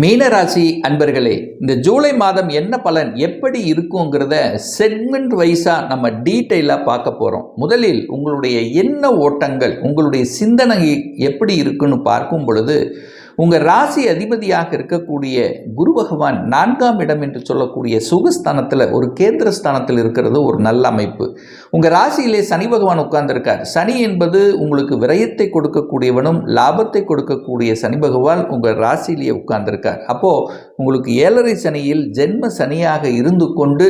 மீனராசி அன்பர்களே இந்த ஜூலை மாதம் என்ன பலன் எப்படி இருக்குங்கிறத செக்மெண்ட் வைஸாக நம்ம டீட்டெயிலாக பார்க்க போகிறோம் முதலில் உங்களுடைய எண்ண ஓட்டங்கள் உங்களுடைய சிந்தனை எப்படி இருக்குன்னு பார்க்கும் பொழுது உங்கள் ராசி அதிபதியாக இருக்கக்கூடிய குரு பகவான் நான்காம் இடம் என்று சொல்லக்கூடிய சுகஸ்தானத்தில் ஒரு கேந்திர ஸ்தானத்தில் இருக்கிறது ஒரு நல்ல அமைப்பு. உங்கள் ராசியிலே சனி பகவான் உட்கார்ந்திருக்கார். சனி என்பது உங்களுக்கு விரயத்தை கொடுக்கக்கூடியவனும் லாபத்தை கொடுக்கக்கூடிய சனி பகவான் உங்கள் ராசியிலேயே உட்கார்ந்திருக்கார். அப்போது உங்களுக்கு ஏழரை சனியில் ஜென்ம சனியாக இருந்து கொண்டு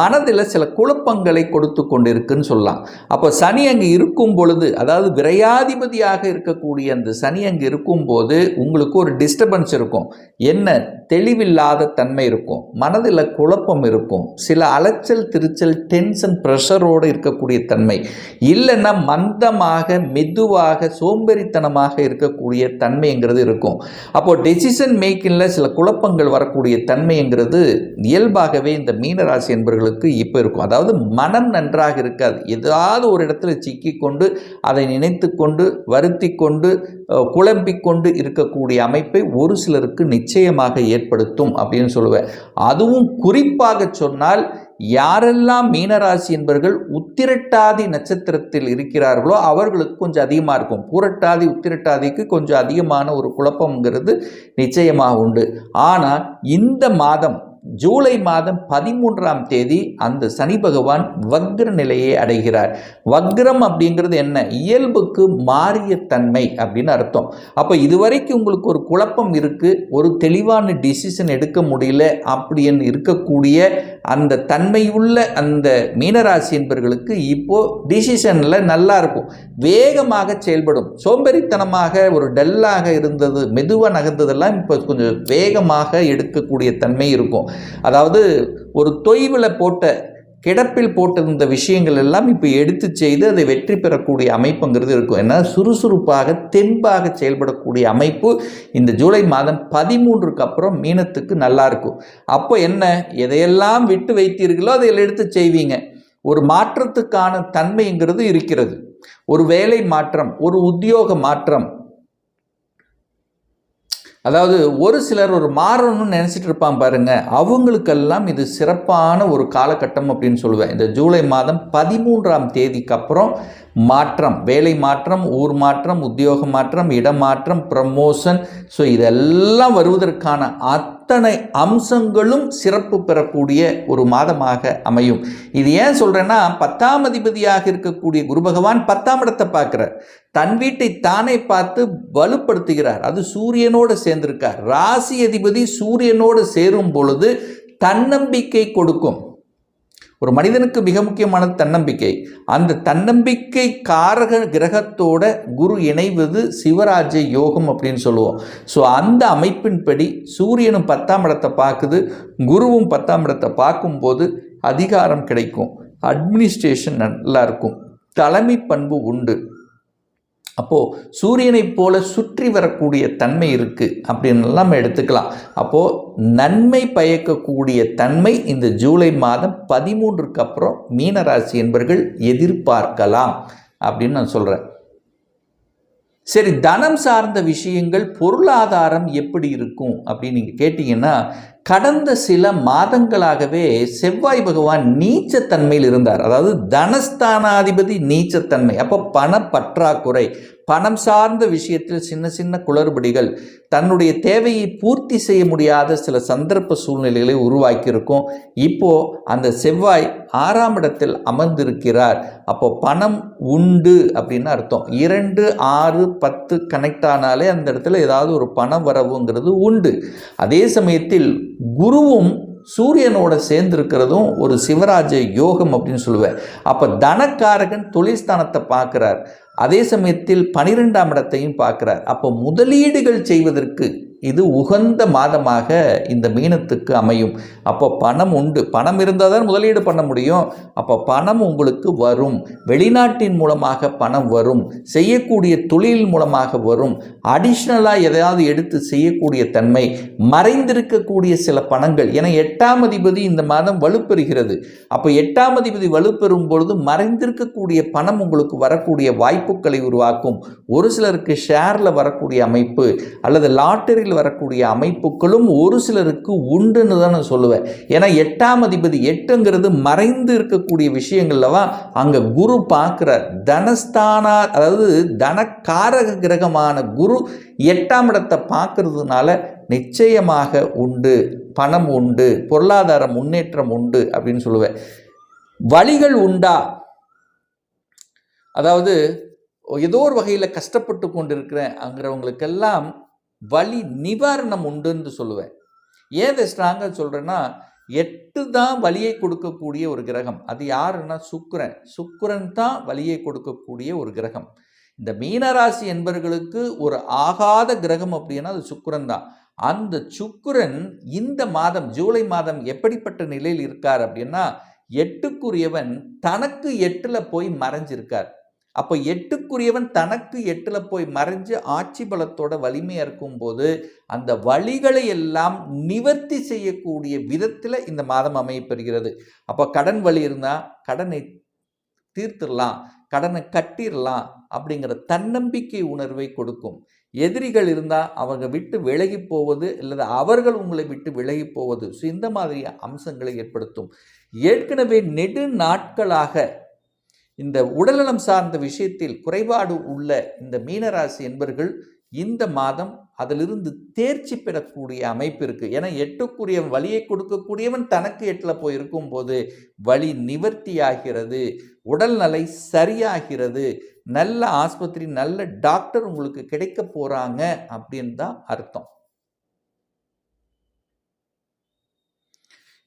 மனதில் சில குழப்பங்களை கொடுத்து கொண்டிருக்குன்னு சொல்லலாம். அப்போ சனி அங்கே இருக்கும் பொழுது அதாவது விரையாதிபதியாக இருக்கக்கூடிய அந்த சனி அங்கே இருக்கும்போது உங்களுக்கு ஒரு டிஸ்டர்பன்ஸ் இருக்கும். என்ன? தெளிவில்லாத தன்மை இருக்கும். மனதில் குழப்பம் இருக்கும். சில அலைச்சல் திருச்சல் டென்ஷன் ப்ரெஷரோடு இருக்கக்கூடிய தன்மை. இல்லைன்னா மந்தமாக மெதுவாக சோம்பேறித்தனமாக இருக்கக்கூடிய தன்மைங்கிறது இருக்கும். அப்போது டெசிஷன் மேக்கிங்கில் சில குழப்பங்கள் வரக்கூடிய தன்மைங்கிறது இயல்பாகவே இந்த மீனராசி என்பவர்களுக்கு இப்போ இருக்கும். அதாவது மனம் நன்றாக இருக்காது. ஏதாவது ஒரு இடத்துல சிக்கி கொண்டு அதை நினைத்து கொண்டு வருத்தி கொண்டு குழம்பிக் கொண்டு இருக்கக்கூடிய அமைப்பை ஒரு சிலருக்கு நிச்சயமாக ஏற்படுத்தும் அப்படின்னு சொல்லுவேன். அதுவும் குறிப்பாக சொன்னால் யாரெல்லாம் மீனராசி என்பவர்கள் உத்திரட்டாதி நட்சத்திரத்தில் இருக்கிறார்களோ அவர்களுக்கு கொஞ்சம் அதிகமாக இருக்கும். பூரட்டாதி உத்திரட்டாதிக்கு கொஞ்சம் அதிகமான ஒரு குழப்பம்ங்கிறது நிச்சயமாக உண்டு. ஆனால் இந்த மாதம் ஜூலை மாதம் பதிமூன்றாம் தேதி அந்த சனி பகவான் வக்ர நிலையை அடைகிறார். வக்ரம் அப்படிங்கிறது என்ன? இயல்புக்கு மாறிய தன்மை அப்படின்னு அர்த்தம். அப்போ இதுவரைக்கும் உங்களுக்கு ஒரு குழப்பம் இருக்குது ஒரு தெளிவான டிசிஷன் எடுக்க முடியல அப்படின்னு இருக்கக்கூடிய அந்த தன்மையுள்ள அந்த மீனராசி என்பர்களுக்கு இப்போ டிசிஷனில் நல்லா இருக்கும். வேகமாக செயல்படும். சோம்பேறித்தனமாக ஒரு டல்லாக இருந்தது மெதுவாக நகர்ந்ததெல்லாம் இப்போ கொஞ்சம் வேகமாக எடுக்கக்கூடிய தன்மை இருக்கும். அதாவது ஒரு தொய்வில் போட்ட கிடப்பில் போட்டிருந்த விஷயங்கள் எல்லாம் இப்போ எடுத்து செய்து அதை வெற்றி பெறக்கூடிய அமைப்புங்கிறது இருக்கும். ஏன்னா சுறுசுறுப்பாக தெம்பாக செயல்படக்கூடிய அமைப்பு இந்த ஜூலை மாதம் பதிமூன்றுக்கு அப்புறம் மீனத்துக்கு நல்லா இருக்கும். அப்போ என்ன? எதையெல்லாம் விட்டு வைத்தீர்களோ அதை எடுத்து செய்வீங்க. ஒரு மாற்றத்துக்கான தன்மைங்கிறது இருக்கிறது. ஒரு வேலை மாற்றம் ஒரு உத்தியோக மாற்றம் அதாவது ஒரு சிலர் ஒரு மாறணும்னு நினச்சிட்டு இருப்பான் பாருங்கள் அவங்களுக்கெல்லாம் இது சிறப்பான ஒரு காலகட்டம் அப்படின்னு சொல்லுவேன். இந்த ஜூலை மாதம் பதிமூன்றாம் தேதிக்கு அப்புறம் மாற்றம் வேலை மாற்றம் ஊர் மாற்றம் உத்தியோக மாற்றம் இடமாற்றம் ப்ரமோஷன் ஸோ இதெல்லாம் வருவதற்கான அத்தனை அம்சங்களும் சிறப்பு பெறக்கூடிய ஒரு மாதமாக அமையும். இது ஏன் சொல்கிறேன்னா பத்தாம் அதிபதியாக இருக்கக்கூடிய குரு பகவான் பத்தாம் இடத்தை பார்க்குறார். தன் வீட்டை தானே பார்த்து வலுப்படுத்துகிறார். அது சூரியனோடு சேர்ந்திருக்கார். ராசி அதிபதி சூரியனோடு சேரும் பொழுது தன்னம்பிக்கை கொடுக்கும். ஒரு மனிதனுக்கு மிக முக்கியமான தன்னம்பிக்கை. அந்த தன்னம்பிக்கை காரக கிரகத்தோட குரு இணைவது சிவராஜ யோகம் அப்படின்னு சொல்லுவோம். ஸோ அந்த அமைப்பின்படி சூரியனும் பத்தாம் இடத்தை பார்க்குது. குருவும் பத்தாம் இடத்தை பார்க்கும்போது அதிகாரம் கிடைக்கும். அட்மினிஸ்ட்ரேஷன் நல்லா இருக்கும். தலைமை பண்பு உண்டு. அப்போது சூரியனைப் போல சுற்றி வரக்கூடிய தன்மை இருக்குது அப்படின்னு நம்ம எடுத்துக்கலாம். அப்போது நன்மை பயக்கக்கூடிய தன்மை இந்த ஜூலை மாதம் பதிமூன்றுக்கு அப்புறம் மீனராசி என்பவர்கள் எதிர்பார்க்கலாம் அப்படின்னு நான் சொல்கிறேன் சரி தனம் சார்ந்த விஷயங்கள் பொருளாதாரம் எப்படி இருக்கும் அப்படின்னு நீங்கள் கேட்டிங்கன்னா கடந்த சில மாதங்களாகவே செவ்வாய் பகவான் நீச்சத்தன்மையில் இருந்தார். அதாவது தனஸ்தானாதிபதி நீச்சத்தன்மை. அப்போ பண பற்றாக்குறை பணம் சார்ந்த விஷயத்தில் சின்ன சின்ன குளறுபடிகள் தன்னுடைய தேவையை பூர்த்தி செய்ய முடியாத சில சந்தர்ப்ப சூழ்நிலைகளை உருவாக்கியிருக்கும். இப்போ அந்த செவ்வாய் ஆறாம் இடத்தில் அமர்ந்திருக்கிறார். அப்போ பணம் உண்டு அப்படின்னு அர்த்தம். இரண்டு ஆறு பத்து கனெக்ட் ஆனாலே அந்த இடத்துல ஏதாவது ஒரு பண வரவுங்கிறது உண்டு. அதே சமயத்தில் குருவும் சூரியனோட சேர்ந்திருக்கிறதும் ஒரு சிவராஜ யோகம் அப்படின்னு சொல்லுவேன். அப்போ தனக்காரகன் தொழில்ஸ்தானத்தை பார்க்குறார். அதே சமயத்தில் பனிரெண்டாம் இடத்தையும் பார்க்குறார். அப்போ முதலீடுகள் செய்வதற்கு இது உகந்த மாதமாக இந்த மீனத்துக்கு அமையும். அப்போ பணம் உண்டு. பணம் இருந்தால் தான் முதலீடு பண்ண முடியும். அப்போ பணம் உங்களுக்கு வரும். வெளிநாட்டின் மூலமாக பணம் வரும். செய்யக்கூடிய தொழில் மூலமாக வரும். அடிஷ்னலாக எதையாவது எடுத்து செய்யக்கூடிய தன்மை. மறைந்திருக்கக்கூடிய சில பணங்கள். ஏன்னா எட்டாம் அதிபதி இந்த மாதம் வலுப்பெறுகிறது. அப்போ எட்டாம் அதிபதி வலுப்பெறும் பொழுது மறைந்திருக்கக்கூடிய பணம் உங்களுக்கு வரக்கூடிய வாய்ப்புகளை உருவாக்கும். ஒரு சிலருக்கு ஷேரில் வரக்கூடிய அமைப்பு அல்லது லாட்டரியில் ட்ரீட்மெண்ட்டில் வரக்கூடிய அமைப்புகளும் ஒரு சிலருக்கு உண்டுன்னு தான் நான் சொல்லுவேன். ஏன்னா எட்டாம் அதிபதி எட்டுங்கிறது மறைந்து இருக்கக்கூடிய விஷயங்கள்லவா அங்கே குரு பார்க்குறார். தனஸ்தானா அதாவது தனக்காரக கிரகமான குரு எட்டாம் இடத்தை பார்க்கறதுனால நிச்சயமாக உண்டு பணம் உண்டு பொருளாதார முன்னேற்றம் உண்டு அப்படின்னு சொல்லுவேன். வழிகள் உண்டா? அதாவது ஏதோ ஒரு வகையில் கஷ்டப்பட்டு கொண்டிருக்கிறேன் அங்கிறவங்களுக்கெல்லாம் வலி நிவாரணம் உண்டுன்னு சொல்லுவேன். ஏன் இதை ஸ்ட்ராங்காக சொல்கிறேன்னா எட்டு தான் வலியை கொடுக்கக்கூடிய ஒரு கிரகம். அது யாருன்னா சுக்கிரன். சுக்கிரன் தான் வலியை கொடுக்கக்கூடிய ஒரு கிரகம். இந்த மீனராசி என்பவர்களுக்கு ஒரு ஆகாத கிரகம் அப்படின்னா அது சுக்கிரன் தான். அந்த சுக்கிரன் இந்த மாதம் ஜூலை மாதம் எப்படிப்பட்ட நிலையில் இருக்கார் அப்படின்னா எட்டுக்குரியவன் தனக்கு எட்டில் போய் மறைஞ்சிருக்கார். அப்போ எட்டுக்குரியவன் தனக்கு எட்டில் போய் மறைஞ்சு ஆட்சி பலத்தோட வலிமையாக இருக்கும்போது அந்த வழிகளை எல்லாம் நிவர்த்தி செய்யக்கூடிய விதத்தில் இந்த மாதம் அமையப்பெறுகிறது அப்போ கடன் வழி இருந்தால் கடனை தீர்த்திடலாம் கடனை கட்டிடலாம் அப்படிங்கிற தன்னம்பிக்கை உணர்வை கொடுக்கும். எதிரிகள் இருந்தால் அவங்க விட்டு விலகி போவது அல்லது அவர்கள் உங்களை விட்டு விலகி போவது ஸோ இந்த மாதிரி அம்சங்களை ஏற்படுத்தும். ஏற்கனவே நெடு நாட்களாக இந்த உடல்நலம் சார்ந்த விஷயத்தில் குறைபாடு உள்ள இந்த மீனராசி என்பர்கள் இந்த மாதம் அதிலிருந்து தேர்ச்சி பெறக்கூடிய அமைப்பு இருக்குது ஏன்னா எட்டுக்குரியவன் வழியை கொடுக்கக்கூடியவன் தனக்கு எட்டில் போய் இருக்கும்போது வழி நிவர்த்தி ஆகிறது உடல்நலை சரியாகிறது நல்ல ஆஸ்பத்திரி நல்ல டாக்டர் உங்களுக்கு கிடைக்க போகிறாங்க அப்படின்னு தான் அர்த்தம்.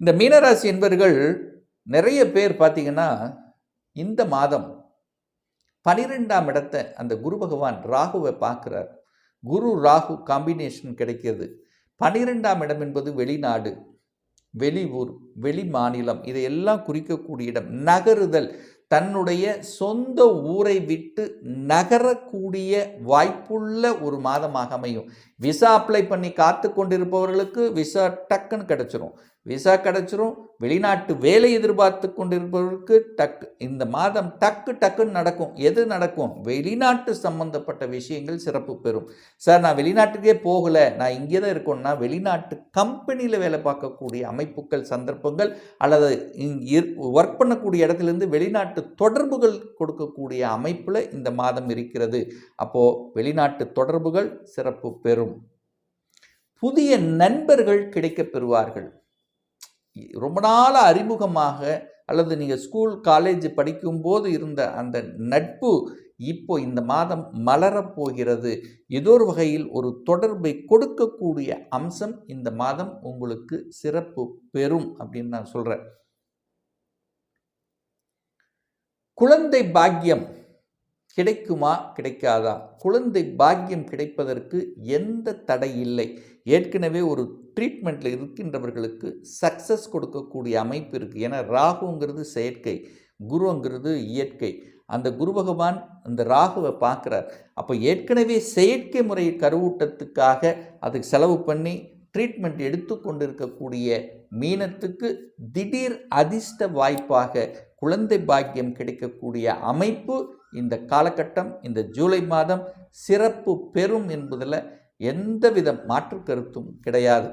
இந்த மீனராசி என்பர்கள் நிறைய பேர் பார்த்தீங்கன்னா இந்த மாதம் பனிரெண்டாம் இடத்தை அந்த குரு பகவான் ராகுவை பார்க்குறார். குரு ராகு காம்பினேஷன் கிடைக்கிறது. பனிரெண்டாம் இடம் என்பது வெளிநாடு வெளியூர் வெளி மாநிலம் இதையெல்லாம் குறிக்கக்கூடிய இடம். நகருதல் தன்னுடைய சொந்த ஊரை விட்டு நகரக்கூடிய வாய்ப்புள்ள ஒரு மாதமாக அமையும். விசா அப்ளை பண்ணி காத்து கொண்டிருப்பவர்களுக்கு விசா டக்குன்னு கிடச்சிரும். விசா கிடச்சிரும். வெளிநாட்டு வேலை எதிர்பார்த்து கொண்டிருப்பவர்களுக்கு டக்கு இந்த மாதம் டக்கு டக்குன்னு நடக்கும். எது நடக்கும்? வெளிநாட்டு சம்பந்தப்பட்ட விஷயங்கள் சிறப்பு பெறும். சார் நான் வெளிநாட்டுக்கே போகலை. நான் இங்கே தான் இருக்கணும்னா வெளிநாட்டு கம்பெனியில் வேலை பார்க்கக்கூடிய அமைப்புகள் சந்தர்ப்பங்கள் அல்லது ஒர்க் பண்ணக்கூடிய இடத்துலேருந்து வெளிநாட்டு தொடர்புகள் கொடுக்கக்கூடிய அமைப்பில் இந்த மாதம் இருக்கிறது. அப்போது வெளிநாட்டு தொடர்புகள் சிறப்பு பெறும். புதிய நண்பர்கள் கிடைக்கப் பெறுவார்கள் ரொம்ப நாளாக அறிமுகமாக அல்லது நீங்கள் ஸ்கூல் காலேஜ் படிக்கும்போது இருந்த அந்த நட்பு இப்போ இந்த மாதம் மலரப்போகிறது ஏதோ ஒரு வகையில் ஒரு தொடர்பை கொடுக்கக்கூடிய அம்சம் இந்த மாதம் உங்களுக்கு சிறப்பு பெறும் அப்படின்னு நான் சொல்கிறேன் குழந்தை பாக்கியம் கிடைக்குமா? கிடைக்காதா? குழந்தை பாக்கியம் கிடைப்பதற்கு எந்த தடை இல்லை. ஏற்கனவே ஒரு ட்ரீட்மெண்ட்டில் இருக்கின்றவர்களுக்கு சக்ஸஸ் கொடுக்கக்கூடிய அமைப்பு இருக்குது ஏன்னா ராகுங்கிறது செயற்கை குருங்கிறது இயற்கை. அந்த குரு பகவான் அந்த ராகுவை பார்க்குறார். அப்போ ஏற்கனவே செயற்கை முறை கருவூட்டத்துக்காக அதுக்கு செலவு பண்ணி ட்ரீட்மெண்ட் எடுத்து கொண்டிருக்கக்கூடிய மீனத்துக்கு திடீர் அதிர்ஷ்ட வாய்ப்பாக குழந்தை பாக்கியம் கிடைக்கக்கூடிய அமைப்பு இந்த காலகட்டம் இந்த ஜூலை மாதம் சிறப்பு பெறும் என்பதில் எந்தவித மாற்று கருத்தும் கிடையாது.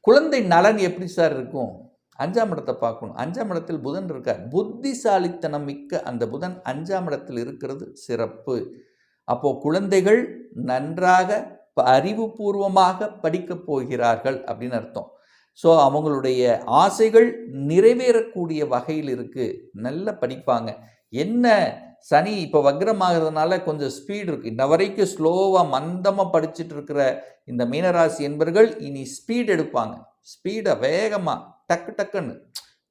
குழந்தை நலன் எப்படி சார் இருக்கும்? அஞ்சாம் இடத்தை பார்க்கணும். அஞ்சாம் இடத்தில் புதன் இருக்கார். புத்திசாலித்தனம் மிக்க அந்த புதன் அஞ்சாம் இடத்தில் இருக்கிறது சிறப்பு. அப்போது குழந்தைகள் நன்றாக அறிவுபூர்வமாக படிக்கப் போகிறார்கள் அப்படின்னு அர்த்தம். ஸோ அவங்களுடைய ஆசைகள் நிறைவேறக்கூடிய வகையில் இருக்குது நல்லா படிப்பாங்க. என்ன சனி இப்போ வக்ரமாகிறதுனால கொஞ்சம் ஸ்பீடு இருக்குது இன்ன வரைக்கும் ஸ்லோவாக மந்தமாக படிச்சுட்டு இருக்கிற இந்த மீனராசி என்பர்கள் இனி ஸ்பீட் எடுப்பாங்க. ஸ்பீடை வேகமாக டக்கு டக்குன்னு.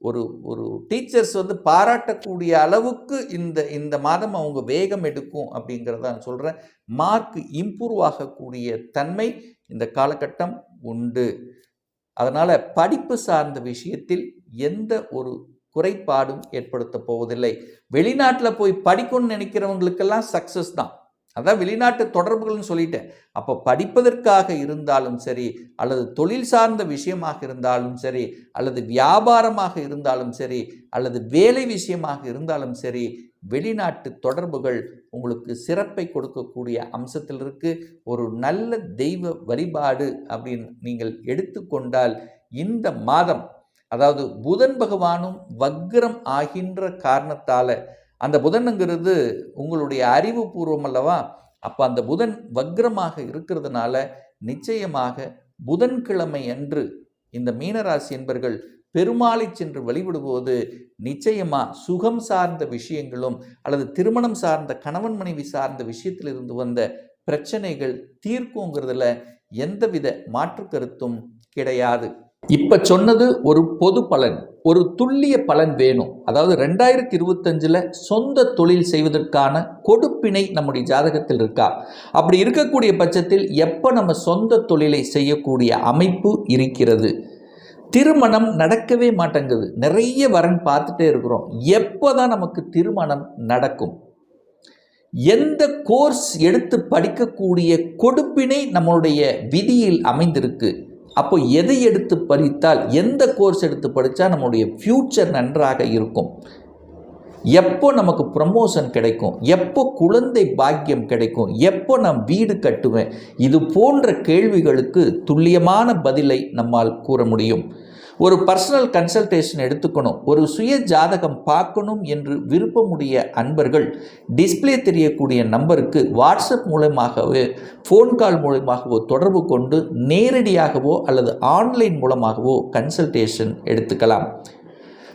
ஒரு ஒரு டீச்சர்ஸ் வந்து பாராட்டக்கூடிய அளவுக்கு இந்த இந்த மாதம் அவங்க வேகம் எடுக்கும் அப்படிங்கிறத நான் சொல்கிறேன் மார்க் இம்ப்ரூவ் ஆகக்கூடிய தன்மை இந்த காலகட்டம் உண்டு. அதனால் படிப்பு சார்ந்த விஷயத்தில் எந்த ஒரு குறைபாடும் ஏற்படுத்த போவதில்லை. வெளிநாட்டில் போய் படிக்கணும்னு நினைக்கிறவங்களுக்கெல்லாம் சக்ஸஸ் தான். அதான் வெளிநாட்டு தொடர்புகள்னு சொல்லிட்டேன். அப்போ படிப்பதற்காக இருந்தாலும் சரி அல்லது தொழில் சார்ந்த விஷயமாக இருந்தாலும் சரி அல்லது வியாபாரமாக இருந்தாலும் சரி அல்லது வேலை விஷயமாக இருந்தாலும் சரி வெளிநாட்டு தொடர்புகள் உங்களுக்கு சிறப்பை கொடுக்கக்கூடிய அம்சத்தில் இருக்கு. ஒரு நல்ல தெய்வ வழிபாடு அப்படின்னு நீங்கள் எடுத்துக்கொண்டால் இந்த மாதம் அதாவது புதன் பகவானும் வக்ரம் ஆகின்ற காரணத்தால் அந்த புதனுங்கிறது உங்களுடைய அறிவுபூர்வம் அல்லவா? அப்போ அந்த புதன் வக்ரமாக இருக்கிறதுனால நிச்சயமாக புதன்கிழமை அன்று இந்த மீனராசி என்பர்கள் பெருமாளை சென்று வழிபடும்போது நிச்சயமா சுகம் சார்ந்த விஷயங்களும் அல்லது திருமணம் சார்ந்த கணவன் மனைவி சார்ந்த விஷயத்தில் இருந்து வந்த பிரச்சனைகள் தீர்க்குங்கிறதுல எந்தவித மாற்று கருத்தும் கிடையாது. இப்போ சொன்னது ஒரு பொது பலன் ஒரு துல்லிய பலன் வேணும். அதாவது ரெண்டாயிரத்தி இருபத்தஞ்சில் சொந்த தொழில் செய்வதற்கான கொடுப்பினை நம்முடைய ஜாதகத்தில் இருக்கா? அப்படி இருக்கக்கூடிய பட்சத்தில் எப்போ நம்ம சொந்த தொழிலை செய்யக்கூடிய அமைப்பு இருக்கிறது? திருமணம் நடக்கவே மாட்டேங்குது. நிறைய வரன் பார்த்துட்டே இருக்கிறோம். எப்போ தான் நமக்கு திருமணம் நடக்கும்? எந்த கோர்ஸ் எடுத்து படிக்கக்கூடிய கொடுப்பினை நம்மளுடைய விதியில் அமைந்திருக்கு? அப்போ எதை எடுத்து படித்தால் எந்த கோர்ஸ் எடுத்து படித்தா நம்மளுடைய ஃப்யூச்சர் நன்றாக இருக்கும். எப்போ நமக்கு ப்ரமோஷன் கிடைக்கும் எப்போ குழந்தை பாக்கியம் கிடைக்கும் எப்போ நான் வீடு கட்டுவேன் இது போன்ற கேள்விகளுக்கு துல்லியமான பதிலை நம்மால் கூற முடியும். ஒரு பர்சனல் கன்சல்டேஷன் எடுத்துக்கணும். ஒரு சுய ஜாதகம் பார்க்கணும் என்று விருப்பமுடைய அன்பர்கள் டிஸ்பிளே தெரியக்கூடிய நம்பருக்கு வாட்ஸ்அப் மூலமாகவோ ஃபோன் கால் மூலமாகவோ தொடர்பு கொண்டு நேரடியாகவோ அல்லது ஆன்லைன் மூலமாகவோ கன்சல்டேஷன் எடுத்துக்கலாம்.